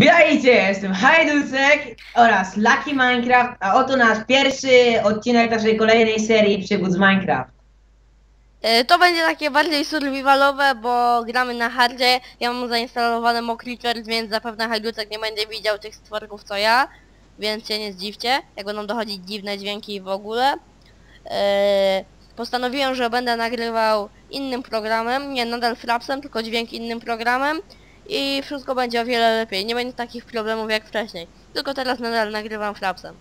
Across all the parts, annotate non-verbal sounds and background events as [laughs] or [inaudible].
Witajcie, jestem Hajdusek oraz Lucky Minecraft, a oto nasz pierwszy odcinek naszej kolejnej serii przygód z Minecraft. E, To będzie takie bardziej survivalowe, bo gramy na hardzie. Ja mam zainstalowane Mocklickers, więc zapewne Hajducek nie będzie widział tych stworków co ja. Więc się nie zdziwcie, jak będą dochodzić dziwne dźwięki w ogóle. E, Postanowiłem, że będę nagrywał innym programem, nie nadal Frapsem, tylko dźwięk innym programem. I wszystko będzie o wiele lepiej, nie będzie takich problemów jak wcześniej. Tylko teraz nadal nagrywam Frapsem.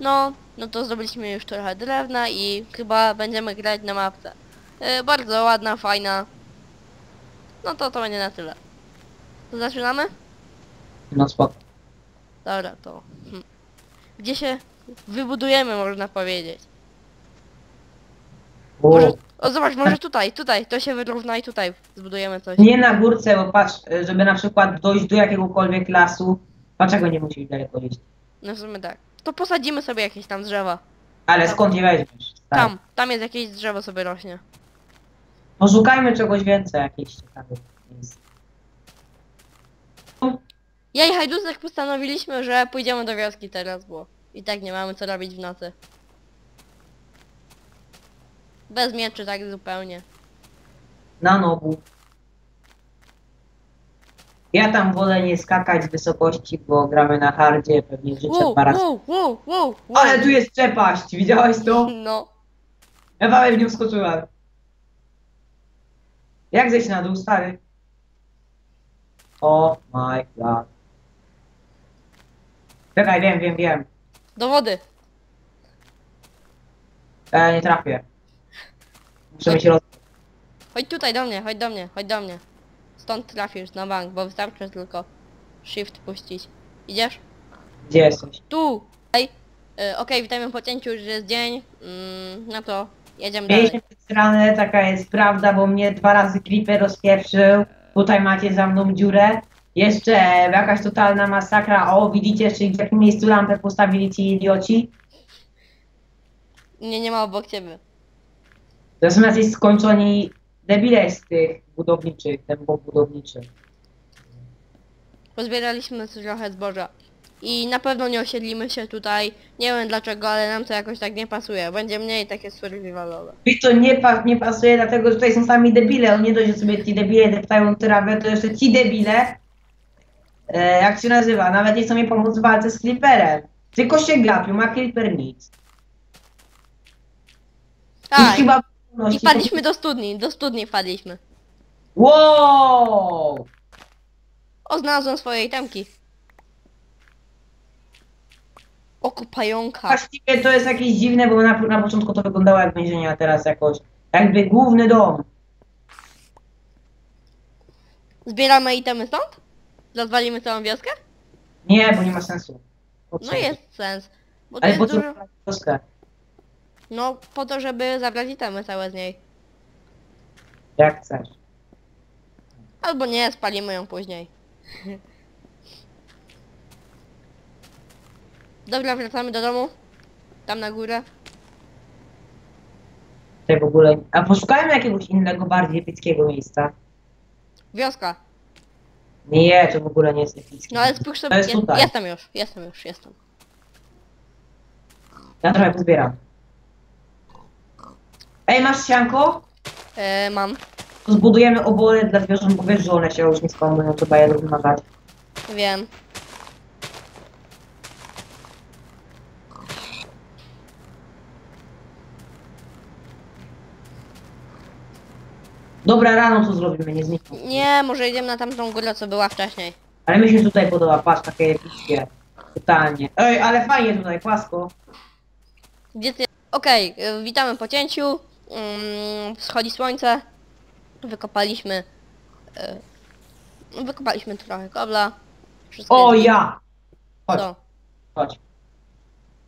No, no to zrobiliśmy już trochę drewna i chyba będziemy grać na mapce. E, bardzo ładna, fajna. No to to będzie na tyle. To zaczynamy? No spoko. Dobra, to... Hm. Gdzie się wybudujemy, można powiedzieć. Może... O, zobacz, może tutaj, tutaj, to się wyrówna i tutaj zbudujemy coś. Nie na górce, bo patrz, żeby na przykład dojść do jakiegokolwiek lasu, dlaczego nie musisz daleko iść? No w sumie tak. To posadzimy sobie jakieś tam drzewa. Ale skąd je weźmiesz? Tak. Tam, tam jest jakieś drzewo sobie rośnie. Poszukajmy czegoś więcej, jakichś ciekawych miejsc. Ja i Hajdusek postanowiliśmy, że pójdziemy do wioski teraz, bo i tak nie mamy co robić w nocy. Bez mieczy tak zupełnie. Na nobu. Ja tam wolę nie skakać z wysokości, bo gramy na hardzie, pewnie życzę Wow, razy. wow, wow, wow, wow. Ale tu jest przepaść, widziałeś to? [laughs] No. Ja wam w nią skoczyłem. Jak zejść na dół, stary? O my god. Czekaj, wiem, wiem, wiem. Do wody. Ja nie trafię. Muszę mieć roz... Chodź tutaj do mnie, chodź do mnie, chodź do mnie. Stąd trafisz na bank, bo wystarczy tylko shift puścić. Idziesz? Gdzie jesteś? Tu! Ej, y, okej, witajmy po cięciu, już jest dzień. Mm, no to jedziemy dalej. Mieliśmy ranę, taka jest prawda, bo mnie dwa razy creeper rozpieprzył. Tutaj macie za mną dziurę. Jeszcze jakaś totalna masakra. O, widzicie jeszcze w jakim miejscu lampę postawili ci idioci? Nie, nie ma obok ciebie. To są jacyś skończoni debile z tych budowniczych, tempo budowniczy. Pozbieraliśmy trochę zboża. I na pewno nie osiedlimy się tutaj. Nie wiem dlaczego, ale nam to jakoś tak nie pasuje. Będzie mniej takie survivalowe. Mi to nie, pa, nie pasuje, dlatego że tutaj są sami debile. On nie dość, że sobie ci debile deptają trawę, to jeszcze ci debile, e, jak się nazywa, nawet nie chcą mi pomóc w walce z Creeperem. Tylko się gapią, a Creeper nic. I chyba... i wpadliśmy do studni, do studni wpadliśmy. Wow! O, znalazłem swoje itemki. Oko pająka. Właściwie to jest jakieś dziwne, bo na, na początku to wyglądało jak więzienie, a teraz jakoś jakby główny dom. Zbieramy itemy stąd? Rozwalimy całą wioskę? Nie, bo nie ma sensu. Po co? No jest sens. Bo to Ale jest po co dużo... wioskę? No po to, żeby zabrać itemy całe z niej. Jak chcesz. Albo nie, spalimy ją później. [laughs] Dobra, wracamy do domu. Tam na górę. Tutaj w ogóle... A poszukajmy jakiegoś innego, bardziej epickiego miejsca. Wioska. Nie, to w ogóle nie jest epickie. No ale spójrz To sobie. jest jest- tutaj. jestem już, jestem już, jestem. Ja trochę pozbieram. Ej, masz sianko? E, mam. To zbudujemy obory dla zwierząt, bo wiesz, że one się już nie skąd, trzeba je rozmnażać. Wiem. Dobra, rano to zrobimy, nie znikną. Nie, może idziemy na tamtą górę, co była wcześniej. Ale mi się tutaj podoba, patrz, takie epickie. Totalnie. Ej, ale fajnie tutaj, płasko. Gdzie ty... Okej, y, witamy po cięciu. Mm, wschodzi słońce. Wykopaliśmy... y, wykopaliśmy trochę kobla. Wszystko O, jest- ja! Chodź, Co? chodź,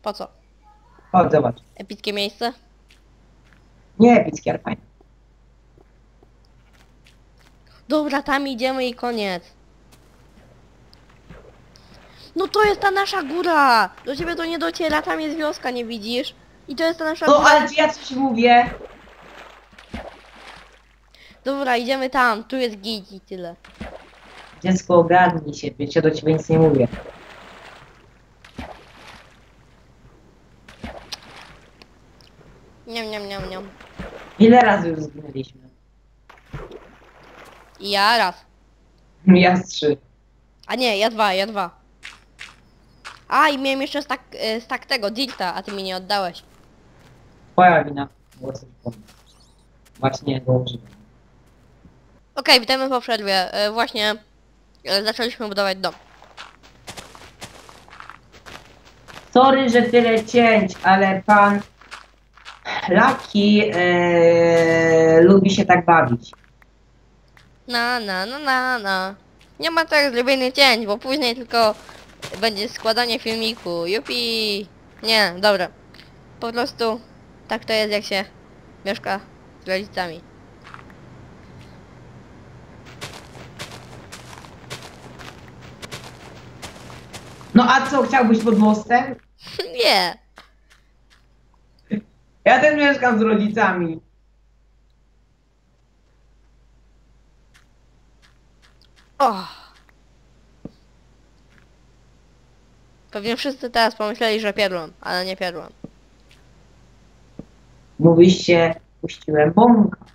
Po co? chodź, zobacz. Epickie miejsce? Nie epickie, ale fajnie. Dobra, tam idziemy i koniec. No to jest ta nasza góra! Do ciebie to nie dociera, tam jest wioska, nie widzisz? I to jest ta nasza No, góra. ale czy ja coś mówię? Dobra, idziemy tam, tu jest git i tyle. Dziecko ogarnij się, wiesz, ja do ciebie nic nie mówię. Niam, niam, niam, niam. Ile razy już zginęliśmy? Ja raz. [laughs] Ja z trzy. A nie, ja dwa, ja dwa. A, i miałem jeszcze stak, y, stak tego, Dilta, a ty mi nie oddałeś. Twoja wina. Właśnie go używam. Okej, witamy po przerwie. Y, właśnie y, zaczęliśmy budować dom. Sorry, że tyle cięć, ale pan Laki e, lubi się tak bawić. Na, na, na, na, na. Nie ma tak zrobionych cięć, bo później tylko będzie składanie filmiku. Jupi! Nie, dobra. Po prostu tak to jest jak się mieszka z rodzicami. No a co, chciałbyś pod mostem? [laughs] Nie. Ja też mieszkam z rodzicami. O. Pewnie wszyscy teraz pomyśleli, że pierdłam, ale nie. Mówisz się, puściłem bąka.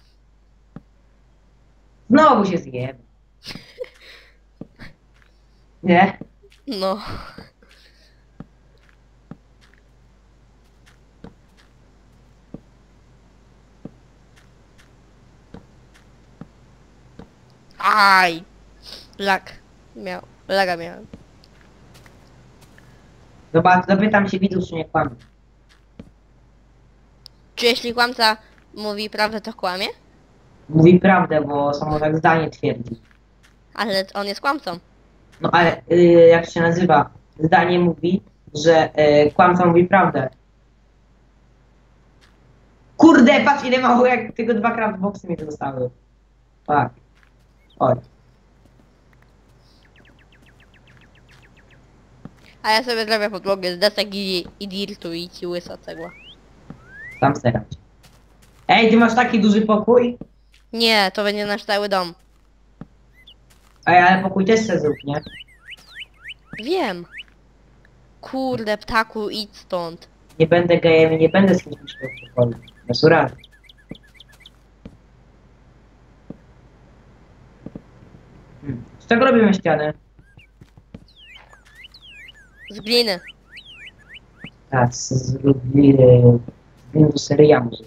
Znowu się zjem. [laughs] Nie? No. Aj! Lag. Miał. Laga miałem. Zobacz, zapytam się widzów, czy nie kłamie. Czy jeśli kłamca mówi prawdę, to kłamie? Mówi prawdę, bo samo tak zdanie twierdzi. Ale on jest kłamcą. No ale y, jak się nazywa? Zdanie mówi, że y, kłamca mówi prawdę. Kurde, patrz ile mało, jak tylko dwa craftboxy mi zostały. Tak. Oj. A ja sobie zrobię podłogę z desek i, i dirtu i ci łysa cegła. Sam serać. Ej, ty masz taki duży pokój? Nie, to będzie nasz cały dom. Ej, ale pokój też se zrób, nie? Wiem. Kurde, ptaku, idź stąd. Nie będę gejem i nie będę z kimś mieszkał w pokoju. Urazy. Hmm. Z czego robimy ścianę? Z gliny. Tak, z z gliny, z gliny do.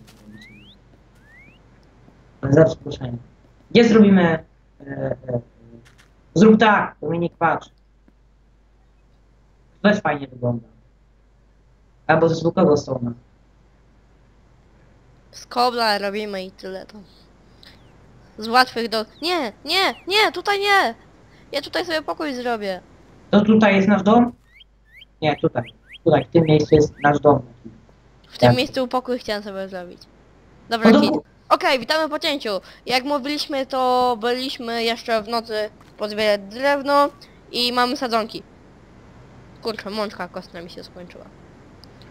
Ale za przeproszenie. Gdzie zrobimy... E, e, zrób tak, Dominik, patrz. To też fajnie wygląda. Albo ze zwykłego stona. Z kobla robimy i tyle to. Z łatwych do... Nie, nie, nie, tutaj nie! Ja tutaj sobie pokój zrobię. To tutaj jest nasz dom? Nie, tutaj. Tutaj, w tym miejscu jest nasz dom. W tym Tak. miejscu pokój chciałem sobie zrobić. Dobra, No kit. Okej, witamy po cięciu. Jak mówiliśmy, to byliśmy jeszcze w nocy pozbierać drewno i mamy sadzonki. Kurczę, mączka kostna mi się skończyła.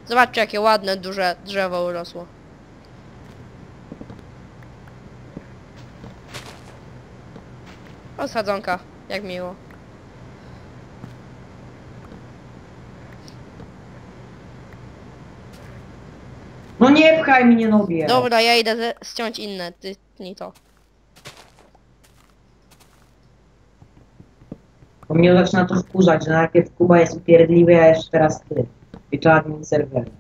Zobaczcie, jakie ładne, duże drzewo urosło. O, sadzonka. Jak miło. No nie pchaj mnie nobie. Dobra, ja idę ze- ściąć inne, ty nie to. Bo mnie zaczyna to wkurzać, że najpierw Kuba jest upierdliwy, a jeszcze teraz ty. I to admin serweru.